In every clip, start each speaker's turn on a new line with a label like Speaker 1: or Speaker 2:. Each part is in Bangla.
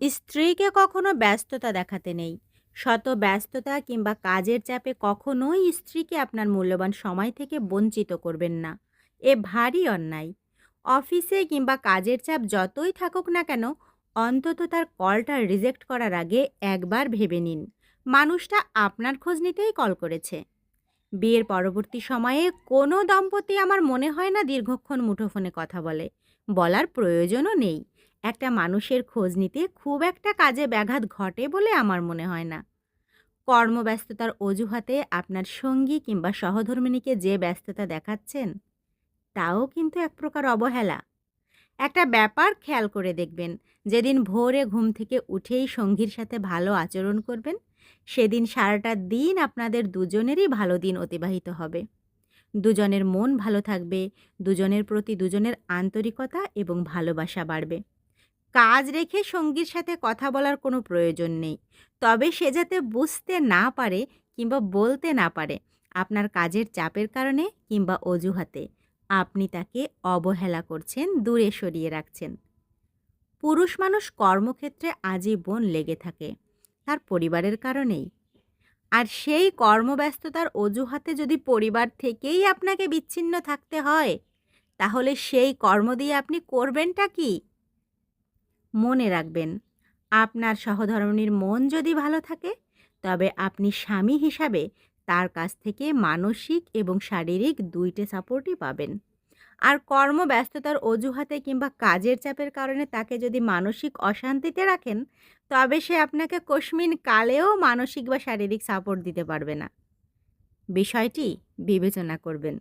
Speaker 1: স্ত্রীকে কখনো ব্যস্ততা দেখাতে নেই। শত ব্যস্ততা কিংবা কাজের চাপে কখনোই স্ত্রীকে আপনার মূল্যবান সময় থেকে বঞ্চিত করবেন না। এ ভারী অন্যায়। অফিসে কিংবা কাজের চাপ যতই থাকুক না কেন, অন্তত তার কলটা রিজেক্ট করার আগে একবার ভেবে নিন। মানুষটা আপনার খোঁজ নিতেই কল করেছে। বিয়ের পরবর্তী সময়ে কোনো দম্পতি আমার মনে হয় না দীর্ঘক্ষণ মুঠোফোনে কথা বলে। বলার প্রয়োজনও নেই। একটা মানুষের খোঁজ নিতে খুব একটা কাজে ব্যাঘাত ঘটে বলে আমার মনে হয় না। কর্মব্যস্ততার অজুহাতে আপনার সঙ্গী কিংবা সহধর্মিণীকে যে ব্যস্ততা দেখাচ্ছেন, তাও কিন্তু এক প্রকার অবহেলা। একটা ব্যাপার খেয়াল করে দেখবেন, যেদিন ভোরে ঘুম থেকে উঠেই সঙ্গীর সাথে ভালো আচরণ করবেন সেদিন সারাটা দিন আপনাদের দুজনেরই ভালো দিন অতিবাহিত হবে। দুজনের মন ভালো থাকবে, দুজনের প্রতি দুজনের আন্তরিকতা এবং ভালোবাসা বাড়বে। কাজ রেখে সঙ্গীর সাথে কথা বলার কোনো প্রয়োজন নেই। তবে সে যাতে বুঝতে না পারে কিংবা বলতে না পারে, আপনার কাজের চাপের কারণে কিংবা অজুহাতে আপনি তাকে অবহেলা করছেন, দূরে সরিয়ে রাখছেন। পুরুষ মানুষ কর্মক্ষেত্রে আজীবন লেগে থাকে। তার পরিবারের কারণেই। আর সেই কর্মব্যস্ততার অজুহাতে যদি পরিবার থেকেই আপনাকে বিচ্ছিন্ন থাকতে হয়, তাহলে সেই কর্ম দিয়ে আপনি করবেনটা কি? মনে রাখবেন, আপনার সহধর্মিণীর মন যদি ভালো থাকে, তবে আপনি স্বামী হিসাবে তার কাছ থেকে মানসিক এবং শারীরিক দুইটে সাপোর্টই পাবেন। আর কর্মব্যস্ততার অজুহাতে কিংবা কাজের চাপের কারণে তাকে যদি মানসিক অশান্তিতে রাখেন, তবে সে আপনাকে কস্মিন কালেও মানসিক বা শারীরিক সাপোর্ট দিতে পারবে না। বিষয়টি বিবেচনা করবেন।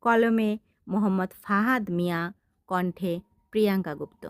Speaker 1: কলমে মোহাম্মদ ফাহাদ মিয়া, কণ্ঠে প্রিয়াঙ্কা গুপ্ত।